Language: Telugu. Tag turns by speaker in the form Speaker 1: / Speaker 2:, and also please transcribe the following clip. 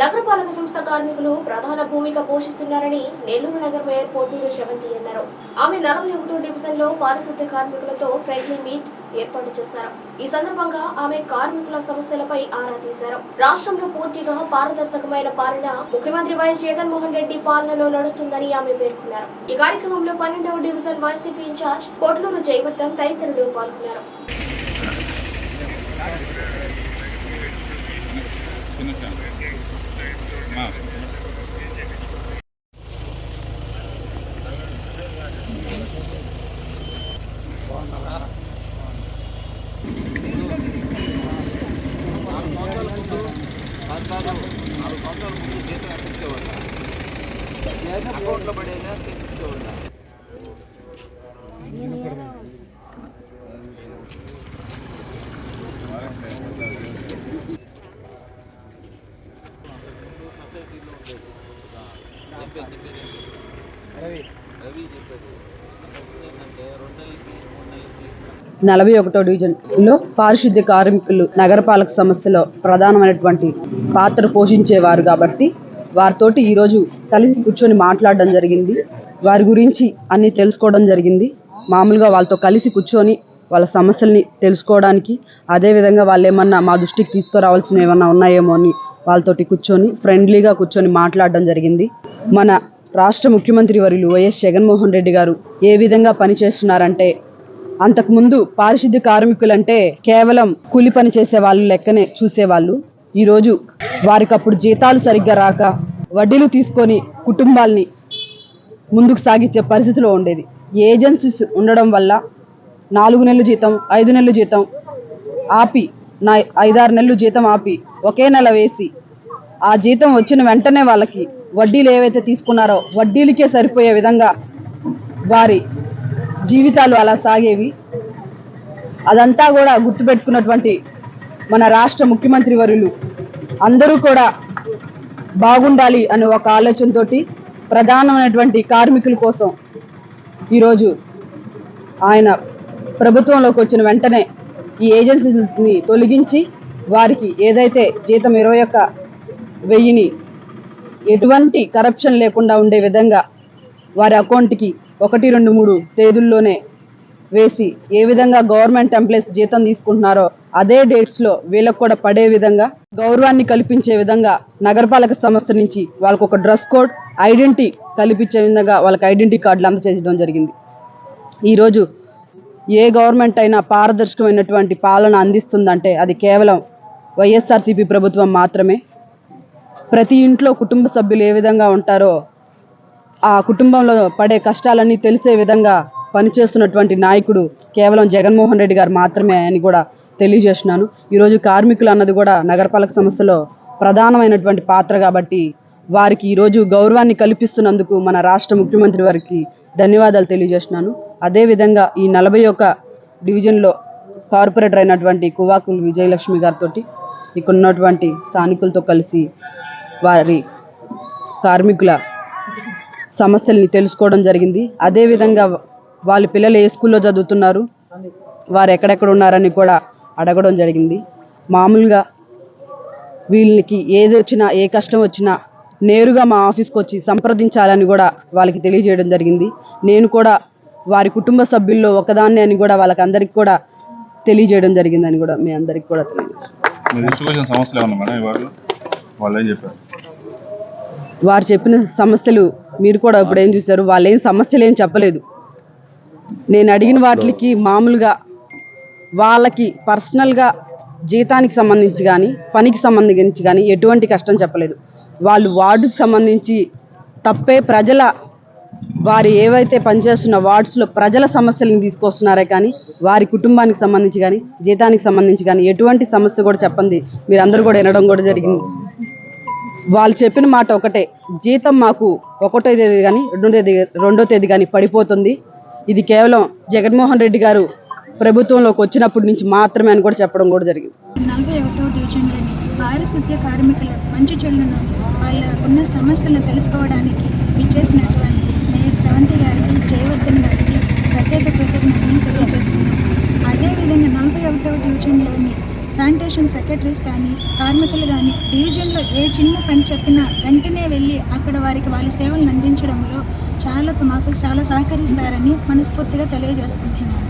Speaker 1: నగరపాలక సంస్థ కార్మికులు ప్రధాన భూమిక పోషిస్తున్నారని నెల్లూరు నగర మేయర్ పోటీలు శ్రవంతి అన్నారు. ఆమె నలభై ఒకటో డివిజన్లో పారిశుద్ధ్య కార్మికులతో ఫ్రెండ్లీ మీట్ ఏర్పాటు చేశారు. ఈ సందర్భంగా ఆమె కార్మికుల సమస్యలపై ఆరా తీశారు. రాష్ట్రంలో పూర్తిగా పారదర్శకమైన పాలన ముఖ్యమంత్రి వైఎస్ జగన్మోహన్ రెడ్డి పాలనలో నడుస్తుందని ఆమె పేర్కొన్నారు. ఈ కార్యక్రమంలో పన్నెండవ division YCP incharge Kotluru Jayavardhan తదితరులు పాల్గొన్నారు
Speaker 2: చిన్న ఫ్యాన్ మా
Speaker 3: అకౌంట్లో పడేదా చేయించేవాళ్ళ చెప్పాడు ఏంటంటే రెండు నెలలకి మూడు నెలలకి
Speaker 4: నలభై ఒకటో డివిజన్లో పారిశుద్ధ్య కార్మికులు నగరపాలక సంస్థలో ప్రధానమైనటువంటి పాత్ర పోషించేవారు కాబట్టి వారితోటి ఈరోజు కలిసి కూర్చొని మాట్లాడడం జరిగింది. వారి గురించి అన్నీ తెలుసుకోవడం జరిగింది. మామూలుగా వాళ్ళతో కలిసి కూర్చొని వాళ్ళ సమస్యల్ని తెలుసుకోవడానికి అదేవిధంగా వాళ్ళు ఏమన్నా మా దృష్టికి తీసుకురావాల్సినవి ఏమన్నా ఉన్నాయేమో అని వాళ్ళతోటి కూర్చొని ఫ్రెండ్లీగా కూర్చొని మాట్లాడడం జరిగింది. మన రాష్ట్ర ముఖ్యమంత్రి వర్యులు వైఎస్ జగన్మోహన్ రెడ్డి గారు ఏ విధంగా పనిచేస్తున్నారంటే అంతకుముందు పారిశుద్ధ్య కార్మికులంటే కేవలం కూలి పని చేసే వాళ్ళు లెక్కనే చూసేవాళ్ళు. ఈరోజు వారికి అప్పుడు జీతాలు సరిగ్గా రాక వడ్డీలు తీసుకొని కుటుంబాల్ని ముందుకు సాగించే పరిస్థితిలో ఉండేది. ఏజెన్సీస్ ఉండడం వల్ల నాలుగు నెలలు జీతం ఐదు నెలలు జీతం ఆపి నా ఐదారు నెలలు జీతం ఆపి ఒకే నెల వేసి ఆ జీతం వచ్చిన వెంటనే వాళ్ళకి వడ్డీలు ఏవైతే తీసుకున్నారో వడ్డీలకే సరిపోయే విధంగా వారి జీవితాలు అలా సాగేవి. అదంతా కూడా గుర్తుపెట్టుకున్నటువంటి మన రాష్ట్ర ముఖ్యమంత్రి వరులు అందరూ కూడా బాగుండాలి అనే ఒక ఆలోచనతో ప్రధానమైనటువంటి కార్మికుల కోసం ఈరోజు ఆయన ప్రభుత్వంలోకి వచ్చిన వెంటనే ఈ ఏజెన్సీని తొలగించి వారికి ఏదైతే జీతం ఇరవై ఒక్క వెయ్యిని ఎటువంటి కరప్షన్ లేకుండా ఉండే విధంగా వారి అకౌంట్కి ఒకటి రెండు మూడు తేదీల్లోనే వేసి ఏ విధంగా గవర్నమెంట్ ఎంప్లాయీస్ జీతం తీసుకుంటున్నారో అదే డేట్స్లో వీళ్ళకు కూడా పడే విధంగా గౌరవాన్ని కల్పించే విధంగా నగరపాలక సంస్థ నుంచి వాళ్ళకు ఒక డ్రెస్ కోడ్ ఐడెంటిటీ కల్పించే విధంగా వాళ్ళకి ఐడెంటిటీ కార్డులు అందజేయడం జరిగింది. ఈరోజు ఏ గవర్నమెంట్ అయినా పారదర్శకమైనటువంటి పాలన అందిస్తుందంటే అది కేవలం వైఎస్ఆర్సీపీ ప్రభుత్వం మాత్రమే. ప్రతి ఇంట్లో కుటుంబ సభ్యులు ఏ విధంగా ఉంటారో ఆ కుటుంబంలో పడే కష్టాలన్నీ తెలిసే విధంగా పనిచేస్తున్నటువంటి నాయకుడు కేవలం జగన్మోహన్ రెడ్డి గారు మాత్రమే అని కూడా తెలియజేస్తున్నాను. ఈరోజు కార్మికులు అన్నది కూడా నగరపాలక సంస్థలో ప్రధానమైనటువంటి పాత్ర కాబట్టి వారికి ఈరోజు గౌరవాన్ని కల్పిస్తున్నందుకు మన రాష్ట్ర ముఖ్యమంత్రి వారికి ధన్యవాదాలు తెలియజేస్తున్నాను. అదేవిధంగా ఈ నలభై ఒక్క డివిజన్లో కార్పొరేటర్ అయినటువంటి కువాకులు విజయలక్ష్మి గారితో ఇక్కడ ఉన్నటువంటి స్థానికులతో కలిసి వారి కార్మికుల సమస్యల్ని తెలుసుకోవడం జరిగింది. అదేవిధంగా వాళ్ళ పిల్లలు ఏ స్కూల్లో చదువుతున్నారు వారు ఎక్కడెక్కడ ఉన్నారని కూడా అడగడం జరిగింది. మామూలుగా వీళ్ళకి ఏది వచ్చినా ఏ కష్టం వచ్చినా నేరుగా మా ఆఫీస్కి వచ్చి సంప్రదించాలని కూడా వాళ్ళకి తెలియజేయడం జరిగింది. నేను కూడా వారి కుటుంబ సభ్యుల్లో ఒకదాన్ని అని కూడా వాళ్ళకి అందరికి కూడా తెలియజేయడం జరిగిందని కూడా మీ అందరికి కూడా
Speaker 2: చెప్పారు?
Speaker 4: వారు చెప్పిన సమస్యలు మీరు కూడా ఇప్పుడు ఏం చూశారు? వాళ్ళు ఏం సమస్యలు ఏం చెప్పలేదు. నేను అడిగిన వాటికి మామూలుగా వాళ్ళకి పర్సనల్గా జీతానికి సంబంధించి కానీ పనికి సంబంధించి కానీ ఎటువంటి కష్టం చెప్పలేదు. వాళ్ళు వార్డుకి సంబంధించి తప్పే ప్రజల వారు ఏవైతే పనిచేస్తున్న వార్డ్స్లో ప్రజల సమస్యలను తీసుకొస్తున్నారే కానీ వారి కుటుంబానికి సంబంధించి కానీ జీతానికి సంబంధించి కానీ ఎటువంటి సమస్య కూడా చెప్పండి. మీరందరూ కూడా వినడం కూడా జరిగింది. వాళ్ళు చెప్పిన మాట ఒకటే. జీతం మాకు ఒకటో తేదీ కానీ రెండో తేదీ రెండో తేదీ కానీ పడిపోతుంది. ఇది కేవలం జగన్మోహన్ రెడ్డి గారు ప్రభుత్వంలోకి వచ్చినప్పటి నుంచి మాత్రమే అని కూడా చెప్పడం కూడా జరిగింది.
Speaker 5: నలభై ఒకటో డివిజన్లోని పారిశుద్ధ్య కార్మికుల మంచి చెడులను వాళ్ళ ఉన్న సమస్యలను తెలుసుకోవడానికి ఇచ్చేసినటువంటి మేయర్ స్రవంతి గారికి జయవర్ధన్ గారికి ప్రత్యేక కృతజ్ఞతలు తెలియజేసుకున్నాం అదేవిధంగా నలభై ఒకటో డివిజన్లోని శానిటేషన్ సెక్రటరీస్ కానీ కార్మికులు కానీ డివిజన్లో ఏ చిన్న పని చెప్పినా వెంటనే వెళ్ళి అక్కడ వారికి వాళ్ళ సేవలను అందించడంలో చాలా మాకు చాలా సహకరిస్తారని మనస్ఫూర్తిగా తెలియజేసుకుంటున్నాను.